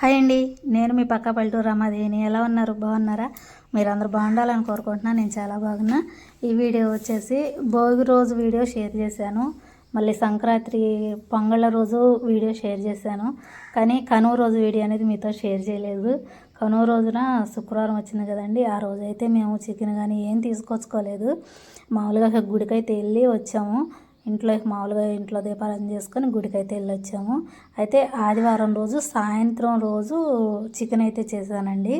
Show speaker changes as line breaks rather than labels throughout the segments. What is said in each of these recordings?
Hi అండి. నేను మీ పక్క పల్లెటూరు రమాదేవిని. ఎలా ఉన్నారు? బాగున్నారా? మీరందరూ బాగుండాలని కోరుకుంటున్నా. నేను చాలా బాగున్నా. ఈ వీడియో వచ్చేసి భోగి రోజు వీడియో షేర్ చేశాను. మళ్ళీ సంక్రాంతి పొంగళ్ళ రోజు వీడియో షేర్ చేశాను. కానీ కనువు రోజు వీడియో అనేది మీతో షేర్ చేయలేదు. కనువు రోజున శుక్రవారం వచ్చింది కదండి. ఆ రోజు అయితే మేము చికెన్ కానీ ఏం తీసుకొచ్చుకోలేదు. మామూలుగా గుడికైతే వెళ్ళి వచ్చాము. ఇంట్లో మామూలుగా ఇంట్లో దీపాలను చేసుకొని గుడికి అయితే వెళ్ళొచ్చాము. అయితే ఆదివారం రోజు సాయంత్రం రోజు చికెన్ అయితే చేశానండి.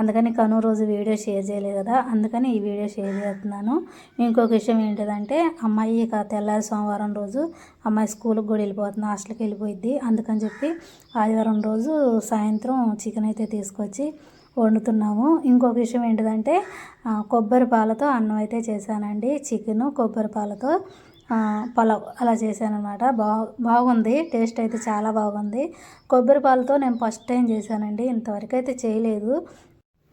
అందుకని కను రోజు వీడియో షేర్ చేయలేదు కదా అందుకని ఈ వీడియో షేర్ చేస్తున్నాను. ఇంకొక విషయం ఏంటిదంటే అమ్మాయి ఇక తెల్లారి సోమవారం రోజు అమ్మాయి స్కూల్కి కూడా వెళ్ళిపోతుంది హాస్టల్కి వెళ్ళిపోయిద్ది. అందుకని చెప్పి ఆదివారం రోజు సాయంత్రం చికెన్ అయితే తీసుకొచ్చి వండుతున్నాము. ఇంకొక విషయం ఏంటిదంటే కొబ్బరి పాలతో అన్నం అయితే చేశానండి చికెను కొబ్బరి పాలతో. పలావ్ అలా చేశాను అనమాట బా బాగుంది. టేస్ట్ అయితే చాలా బాగుంది. కొబ్బరి పాలతో నేను ఫస్ట్ టైం చేశానండి. ఇంతవరకు అయితే చేయలేదు.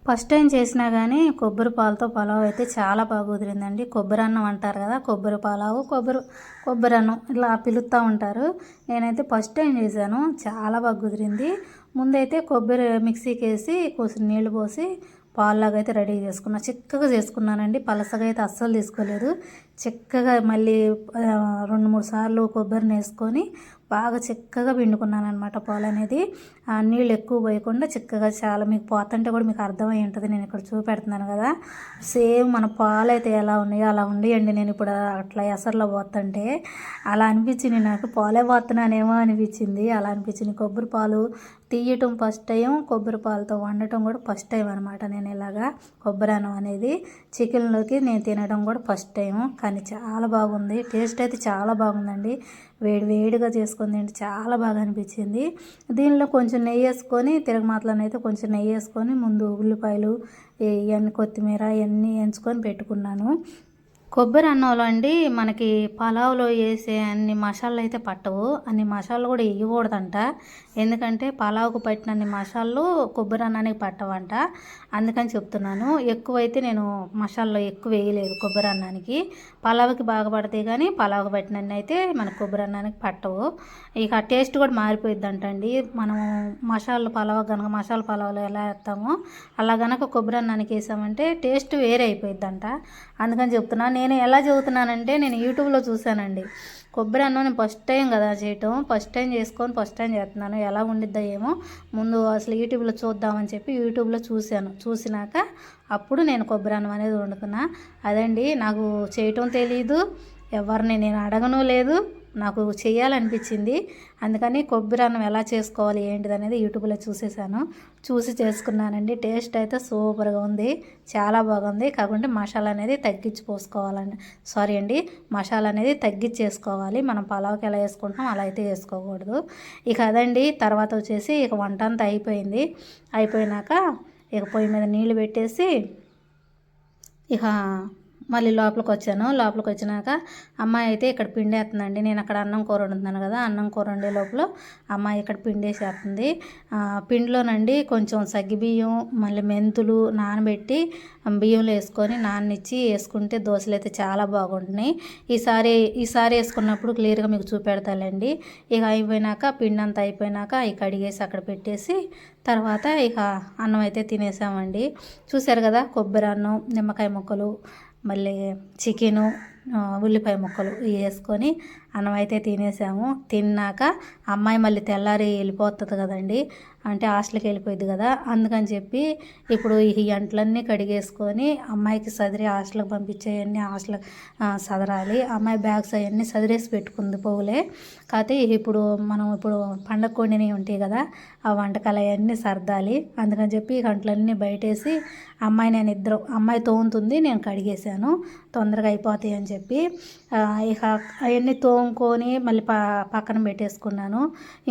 ఫస్ట్ టైం చేసినా కానీ కొబ్బరి పాలతో పలావ్ అయితే చాలా బాగా కుదిరిందండి. కొబ్బరి అన్నం అంటారు కదా కొబ్బరి పలావు కొబ్బరి కొబ్బరి అన్నం ఇలా పిలుస్తూ ఉంటారు. నేనైతే ఫస్ట్ టైం చేశాను. చాలా బాగా కుదిరింది. ముందైతే కొబ్బరి మిక్సీకి వేసి కొంచెం నీళ్ళు పోసి పాల్లాగా అయితే రెడీ చేసుకున్నా. చిక్కగా చేసుకున్నానండి. పలసగా అయితే అస్సలు తీసుకోలేదు. చిక్కగా మళ్ళీ రెండు మూడు సార్లు కొబ్బరిని వేసుకొని బాగా చిక్కగా పిండుకున్నాను అనమాట పాలు అనేది ఆ నీళ్ళు ఎక్కువ పోయకుండా చిక్కగా చాలా మీకు పోతుంటే కూడా మీకు అర్థమై ఉంటుంది. నేను ఇక్కడ చూపెడుతున్నాను కదా. సేమ్ మన పాలు అయితే ఎలా ఉన్నాయో అలా ఉండేయండి. నేను ఇప్పుడు అట్లా ఎసర్లో పోతుంటే అలా అనిపించింది నాకు. పాలే పోతున్నానేమో అనిపించింది. అలా అనిపించింది. కొబ్బరి పాలు తీయటం ఫస్ట్ టైం కొబ్బరి పాలతో వండటం కూడా ఫస్ట్ టైం అనమాట నేను ఇలాగా కొబ్బరి అన్నం అనేది. చికెన్లోకి నేను తినడం కూడా ఫస్ట్ టైం. కానీ చాలా బాగుంది. టేస్ట్ అయితే చాలా బాగుందండి. వేడి వేడిగా చేసుకుని తింటే చాలా బాగా అనిపించింది. దీనిలో కొంచెం నెయ్యి వేసుకొని తిరగమాతలను అయితే కొంచెం నెయ్యి వేసుకొని ముందు ఉల్లిపాయలు ఇవన్నీ కొత్తిమీర ఇవన్నీ ఎంచుకొని పెట్టుకున్నాను. కొబ్బరి అన్నంలో అండి మనకి పలావ్లో వేసే అన్ని మసాలాలు అయితే పట్టవు. అన్ని మసాలాలు కూడా వేయకూడదంట. ఎందుకంటే పలావ్కు పట్టినన్ని మసాలాలు కొబ్బరి అన్నానికి పట్టవంట. అందుకని చెప్తున్నాను. ఎక్కువైతే నేను మసాలాలో ఎక్కువ వేయలేదు కొబ్బరి అన్నానికి. పలావ్కి బాగా పడతాయి కానీ పలావ్కి పట్టినన్ని అయితే మన కొబ్బరి అన్నానికి పట్టవు. ఇక టేస్ట్ కూడా మారిపోయిద్దంట అండి మనం మసాలా పలావ్ కనుక మసాలా పలావ్లో ఎలా వేస్తామో అలా కనుక కొబ్బరి అన్నానికి వేసామంటే టేస్ట్ వేరే అయిపోయిద్దంట అందుకని చెప్తున్నాను. నేను ఎలా చదువుతున్నానంటే నేను యూట్యూబ్లో చూశానండి. కొబ్బరి అన్నం నేను ఫస్ట్ టైం కదా చేయటం. ఫస్ట్ టైం చేసుకొని ఫస్ట్ టైం చేస్తున్నాను. ఎలా ఉండిద్దా ఏమో ముందు అసలు యూట్యూబ్లో చూద్దామని చెప్పి యూట్యూబ్లో చూశాను. చూసినాక అప్పుడు నేను కొబ్బరి అన్నం అనేది వండుకున్నా అదండి నాకు చేయటం తెలియదు ఎవరిని నేను అడగను లేదు. నాకు చేయాలనిపించింది. అందుకని కొబ్బరి అన్నం ఎలా చేసుకోవాలి ఏంటిది అనేది యూట్యూబ్లో చూసేసాను. చూసి చేసుకున్నానండి. టేస్ట్ అయితే సూపర్గా ఉంది. చాలా బాగుంది. కాకుంటే మసాలా అనేది తగ్గించి పోసుకోవాలండి. సారీ అండి మసాలా అనేది తగ్గించేసుకోవాలి మనం పలావ్కి ఎలా వేసుకుంటాం అలా అయితే వేసుకోకూడదు. ఇక అదండి తర్వాత వచ్చేసి ఇక వంట అంతా అయిపోయింది. అయిపోయినాక ఇక పొయ్యి మీద నీళ్ళు పెట్టేసి ఇక మళ్ళీ లోపలికి వచ్చాను. లోపలికి వచ్చినాక అమ్మాయి అయితే ఇక్కడ పిండేస్తుందండి. నేను అక్కడ అన్నం కూర వండుతున్నాను కదా అన్నం కూర వండే లోపల అమ్మాయి ఇక్కడ పిండేసేస్తుంది. పిండిలోనండి కొంచెం సగ్గిబియ్యం మళ్ళీ మెంతులు నానబెట్టి బియ్యంలో వేసుకొని నాననిచ్చి వేసుకుంటే దోశలు అయితే చాలా బాగుంటున్నాయి. ఈసారి ఈసారి వేసుకున్నప్పుడు క్లియర్గా మీకు చూపెడతాలండి ఇక అయిపోయినాక పిండి అంతా అయిపోయినాక ఇక కడిగేసి అక్కడ పెట్టేసి తర్వాత ఇక అన్నం అయితే తినేసామండి. చూసారు కదా కొబ్బరి అన్నం నిమ్మకాయ ముక్కలు మళ్ళీ చికెను ఉల్లిపాయ ముక్కలు వేసుకొని అన్నం అయితే తినేసాము. తిన్నాక అమ్మాయి మళ్ళీ తెల్లారి వెళ్ళిపోతుంది కదండి. అంటే హాస్టల్కి వెళ్ళిపోయింది కదా అందుకని చెప్పి ఇప్పుడు ఈ అంట్లన్నీ కడిగేసుకొని అమ్మాయికి సదిరి హాస్టల్కి పంపించేవన్నీ హాస్టల్ సదరాలి. అమ్మాయి బ్యాగ్స్ అవన్నీ సదిరేసి పెట్టుకుంది పోగులే కాకపోతే ఇప్పుడు మనం ఇప్పుడు పండగ కొండిని ఉంటాయి కదా ఆ వంటకాలు అవన్నీ సర్దాలి. అందుకని చెప్పి గంటలన్నీ బయటేసి అమ్మాయి నేను ఇద్దరు అమ్మాయి తోముతుంది నేను కడిగేశాను. తొందరగా అయిపోతాయి అని చెప్పి ఇక అవన్నీ తోముకొని మళ్ళీ ప పక్కన పెట్టేసుకున్నాను.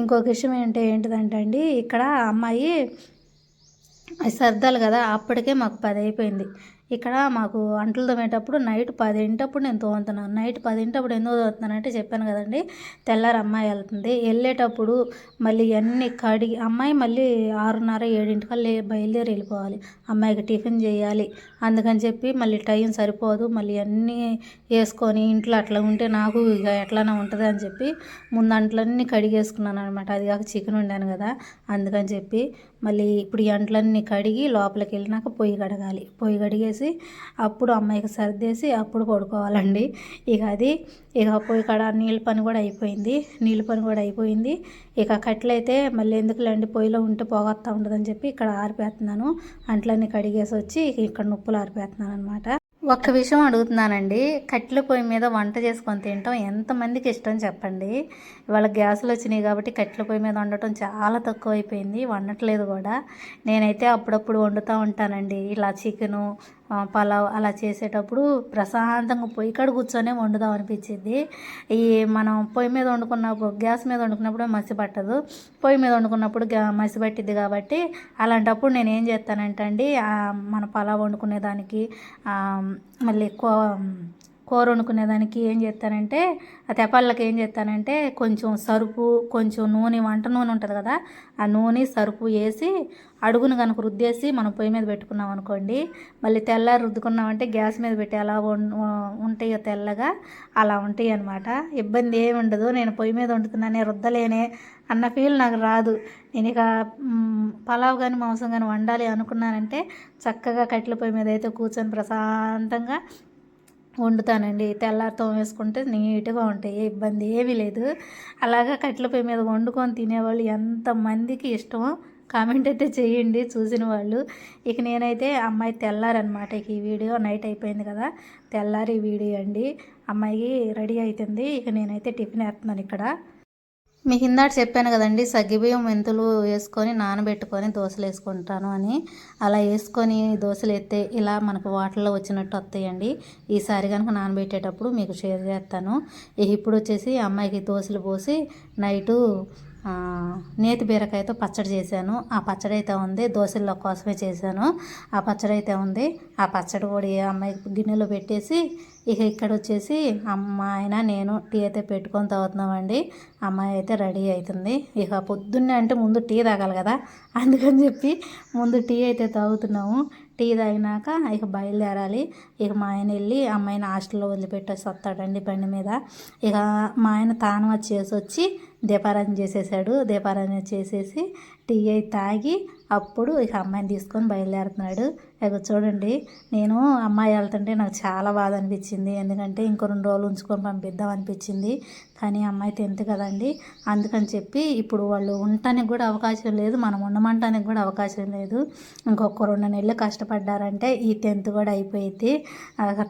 ఇంకొక విషయం ఏంటి ఏంటిదంటే అండి ఇక్కడ అమ్మాయి సర్దాలి కదా అప్పటికే మాకు పది అయిపోయింది ఇక్కడ మాకు అంటలు తోమేటప్పుడు నైట్ పదింటప్పుడు నేను తోముతున్నాను. నైట్ పదింటప్పుడు ఎందుకు తోముతున్నానంటే చెప్పాను కదండి తెల్లారి అమ్మాయి వెళ్తుంది. వెళ్ళేటప్పుడు మళ్ళీ అన్ని కడిగి అమ్మాయి మళ్ళీ ఆరున్నర ఏడింటికల్లా బయలుదేరి వెళ్ళిపోవాలి. అమ్మాయికి టిఫిన్ చేయాలి. అందుకని చెప్పి మళ్ళీ టైం సరిపోదు. మళ్ళీ అన్నీ వేసుకొని ఇంట్లో అట్లా ఉంటే నాకు ఇక ఎట్లానే ఉంటుంది అని చెప్పి ముందు అంట్లన్నీ కడిగేసుకున్నాను అనమాట అది కాక చికెన్ ఉండాను కదా అందుకని చెప్పి మళ్ళీ ఇప్పుడు ఈ అంట్లన్నీ కడిగి లోపలికి వెళ్ళినాక పొయ్యి కడగాలి. పొయ్యి కడిగేసి అప్పుడు అమ్మాయికి సర్దేసి అప్పుడు పడుకోవాలండి. ఇక అది ఇక పోయి కాడ నీళ్ళ పని కూడా అయిపోయింది. నీళ్ళ పని కూడా అయిపోయింది. ఇక కట్లయితే మళ్ళీ ఎందుకులేండి పొయ్యిలో ఉంటే పోగొత్తా ఉండదని చెప్పి ఇక్కడ ఆరిపేస్తున్నాను. అంట్లన్నీ కడిగేసి వచ్చి ఇక్కడ నొప్పులు ఆరిపేస్తున్నాను అనమాట ఒక్క విషయం అడుగుతున్నానండి. కట్టెల పొయ్యి మీద వంట చేసుకొని తినటం ఎంతమందికి ఇష్టం చెప్పండి. ఇవాళ గ్యాసులు వచ్చినాయి కాబట్టి కట్టెల పొయ్యి మీద వండటం చాలా తక్కువ అయిపోయింది వండట్లేదు కూడా. నేనైతే అప్పుడప్పుడు వండుతూ ఉంటానండి. ఇలా చికెను పలావ్ అలా చేసేటప్పుడు ప్రశాంతంగా పొయ్యి కాడ కూర్చొనే వండుదాం అనిపించింది. ఈ మనం పొయ్యి మీద వండుకున్నప్పుడు గ్యాస్ మీద వండుకున్నప్పుడు మసి పట్టదు. పొయ్యి మీద వండుకున్నప్పుడు గ్యా మసి పట్టిద్ది కాబట్టి అలాంటప్పుడు నేను ఏం చేస్తానంటే అండి మన పలావ్ వండుకునే దానికి మళ్ళీ ఎక్కువ కూర వండుకునేదానికి ఏం చేస్తానంటే ఆ తెపాళ్ళకి ఏం చేస్తానంటే కొంచెం సరుపు కొంచెం నూనె వంట నూనె ఉంటుంది కదా ఆ నూనె సరుపు వేసి అడుగును కనుక రుద్దేసి మనం పొయ్యి మీద పెట్టుకున్నాం అనుకోండి మళ్ళీ తెల్లారి రుద్దుకున్నామంటే గ్యాస్ మీద పెట్టి ఎలా ఉంటాయో తెల్లగా అలా ఉంటాయి అనమాట ఇబ్బంది ఏమి ఉండదు నేను పొయ్యి మీద వండుతున్నానే రుద్దలేనే అన్న ఫీల్ నాకు రాదు. నేను ఇక పలావ్ కానీ మాంసం కానీ వండాలి అనుకున్నానంటే చక్కగా కట్టెల పొయ్యి మీద అయితే కూర్చొని ప్రశాంతంగా వండుతానండి. తెల్లారితో వేసుకుంటే నీట్గా ఉంటాయి. ఇబ్బంది ఏమీ లేదు. అలాగా కట్టెల పొయ్యి మీద వండుకొని తినేవాళ్ళు ఎంతమందికి ఇష్టమో కామెంట్ అయితే చేయండి చూసిన వాళ్ళు. ఇక నేనైతే అమ్మాయి తెల్లారనమాట. ఇక ఈ వీడియో నైట్ అయిపోయింది కదా. తెల్లారి వీడియో అండి. అమ్మాయి రెడీ అవుతుంది ఇక నేనైతే టిఫిన్ వేస్తున్నాను ఇక్కడ. మీకు ఇందాక చెప్పాను కదండి సగ్గిబియ్యం మెంతులు వేసుకొని నానబెట్టుకొని దోశలు వేసుకుంటాను అని. అలా వేసుకొని దోశలు ఎత్తే ఇలా మనకు వాటర్లో వచ్చినట్టు వస్తాయండి. ఈసారి కనుక నానబెట్టేటప్పుడు మీకు షేర్ చేస్తాను. ఇప్పుడు వచ్చేసి అమ్మాయికి దోశలు పోసి నైటు నేతి బీరకాయతో పచ్చడి చేశాను. ఆ పచ్చడి అయితే ఉంది దోశల్లో కోసమే చేశాను. ఆ పచ్చడి అయితే ఉంది. ఆ పచ్చడి కూడా ఈ అమ్మాయికి గిన్నెలో పెట్టేసి ఇక ఇక్కడ వచ్చేసి అమ్మాయిన నేను టీ అయితే పెట్టుకొని తాగుతున్నామండి. అమ్మాయి అయితే రెడీ అవుతుంది ఇక పొద్దున్నే అంటే ముందు టీ తాగాలి కదా. అందుకని చెప్పి ముందు టీ అయితే తాగుతున్నాము. టీ తాగినాక ఇక బయలుదేరాలి. ఇక మా ఆయన వెళ్ళి అమ్మాయిని హాస్టల్లో వదిలిపెట్టేసి వస్తాడండి బండి మీద. ఇక మా ఆయన తాను వచ్చేసి వచ్చి దీపారాధన చేసేసాడు. దీపారాధన చేసేసి టీ అయి తాగి అప్పుడు ఇక అమ్మాయిని తీసుకొని బయలుదేరుతున్నాడు. ఇక చూడండి నేను అమ్మాయి వెళ్తుంటే నాకు చాలా బాధ అనిపించింది. ఎందుకంటే ఇంకో రెండు రోజులు ఉంచుకొని పంపిద్దాం అనిపించింది. కానీ అమ్మాయి టెన్త్ కదండి అందుకని చెప్పి ఇప్పుడు వాళ్ళు ఉండటానికి కూడా అవకాశం లేదు మనం ఉండమంటానికి కూడా అవకాశం లేదు. ఇంకొక రెండు నెలలు కష్టపడ్డారంటే ఈ టెన్త్ కూడా అయిపోయింది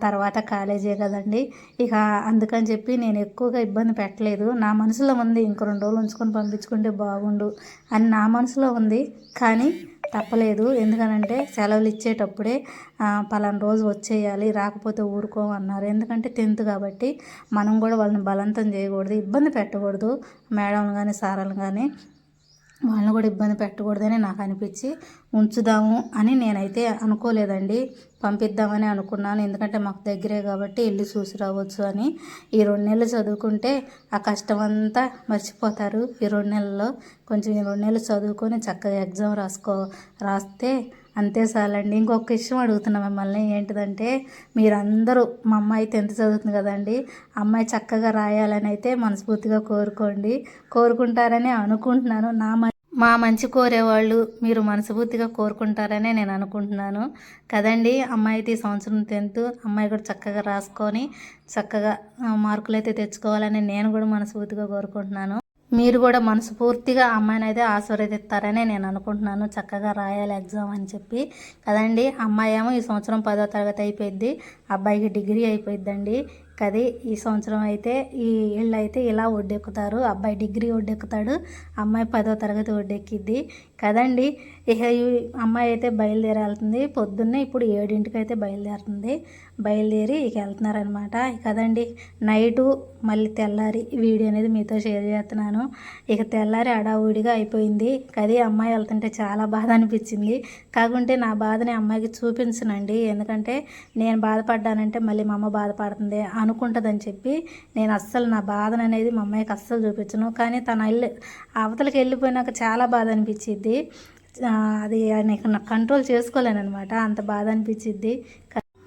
తర్వాత కాలేజే కదండి. ఇక అందుకని చెప్పి నేను ఎక్కువగా ఇబ్బంది పెట్టలేదు. నా మనసులో ఉంది ఇంకో రెండు రోజులు ఉంచుకొని పంపించుకుంటే బాగుండు అని నా మనసులో ఉంది. కానీ తప్పలేదు. ఎందుకనంటే సెలవులు ఇచ్చేటప్పుడే పలానా రోజు వచ్చేయాలి రాకపోతే ఊరుకోమన్నారు ఎందుకంటే టెన్త్ కాబట్టి మనం కూడా వాళ్ళని బలవంతం చేయకూడదు ఇబ్బంది పెట్టకూడదు. మేడం కానీ సార్లు కానీ వాళ్ళని కూడా ఇబ్బంది పెట్టకూడదని నాకు అనిపించి ఉంచుదాము అని నేనైతే అనుకోలేదండి. పంపిద్దామని అనుకున్నాను. ఎందుకంటే మాకు దగ్గరే కాబట్టి వెళ్ళి చూసి రావచ్చు అని. ఈ రెండు నెలలు చదువుకుంటే ఆ కష్టం అంతా మర్చిపోతారు. ఈ రెండు నెలల్లో కొంచెం ఈ రెండు నెలలు చదువుకొని చక్కగా ఎగ్జామ్ రాసుకో రాస్తే అంతే చాలండి. ఇంకొక విషయం అడుగుతున్నా మిమ్మల్ని ఏంటిదంటే మీరందరూ మా అమ్మాయి టెన్త్ చదువుతుంది కదండి అమ్మాయి చక్కగా రాయాలని అయితే మనస్ఫూర్తిగా కోరుకోండి. కోరుకుంటారని అనుకుంటున్నాను. నా మా మంచి కోరేవాళ్ళు మీరు మనస్ఫూర్తిగా కోరుకుంటారనే నేను అనుకుంటున్నాను. కదండి అమ్మాయి అయితే ఈ సంవత్సరం టెన్త్ అమ్మాయి కూడా చక్కగా రాసుకొని చక్కగా మార్కులు అయితే తెచ్చుకోవాలని నేను కూడా మనస్ఫూర్తిగా కోరుకుంటున్నాను. మీరు కూడా మనస్ఫూర్తిగా అమ్మాయిని అయితే ఆశీర్వదిస్తారని నేను అనుకుంటున్నాను. చక్కగా రాయాలి ఎగ్జామ్ అని చెప్పి. కదండి అమ్మాయి ఏమో ఈ సంవత్సరం పదో తరగతి అయిపోయింది అబ్బాయికి డిగ్రీ అయిపోయిద్దండి. కది ఈ సంవత్సరం అయితే ఈ వీళ్ళు అయితే ఇలా ఒడ్డెక్కుతారు. అబ్బాయి డిగ్రీ ఒడ్డెక్కుతాడు అమ్మాయి పదో తరగతి ఒడ్డెక్కిద్ది. కదండి? ఇక అమ్మాయి అయితే బయలుదేరి వెళ్తుంది పొద్దున్నే ఇప్పుడు ఏడింటికి అయితే బయలుదేరుతుంది. బయలుదేరి ఇక వెళ్తున్నారనమాట. కదండి? నైటు మళ్ళీ తెల్లారి వీడియో అనేది మీతో షేర్ చేస్తున్నాను. ఇక తెల్లారి అడావుడిగా అయిపోయింది. కది అమ్మాయి వెళ్తుంటే చాలా బాధ అనిపించింది. కాకుంటే నా బాధని అమ్మాయికి చూపించనండి. ఎందుకంటే నేను బాధపడ్డానంటే మళ్ళీ మా అమ్మ బాధపడుతుంది. అనుకుంటుందని చెప్పి నేను అస్సలు నా బాధను అనేది మా అమ్మాయికి అస్సలు చూపించను. కానీ తన ఇల్లు అవతలకి వెళ్ళిపోయినాక చాలా బాధ అనిపించింది అది నీకు కంట్రోల్ చేసుకోలేనమాట అంత బాధ అనిపించింది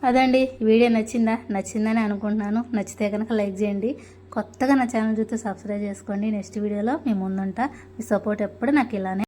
అదండి వీడియో నచ్చిందా? నచ్చిందని అనుకుంటున్నాను. నచ్చితే కనుక లైక్ చేయండి. కొత్తగా నా ఛానల్ చూస్తే సబ్స్క్రైబ్ చేసుకోండి. నెక్స్ట్ వీడియోలో మీ ముందుంటా. మీ సపోర్ట్ ఎప్పుడు నాకు ఇలానే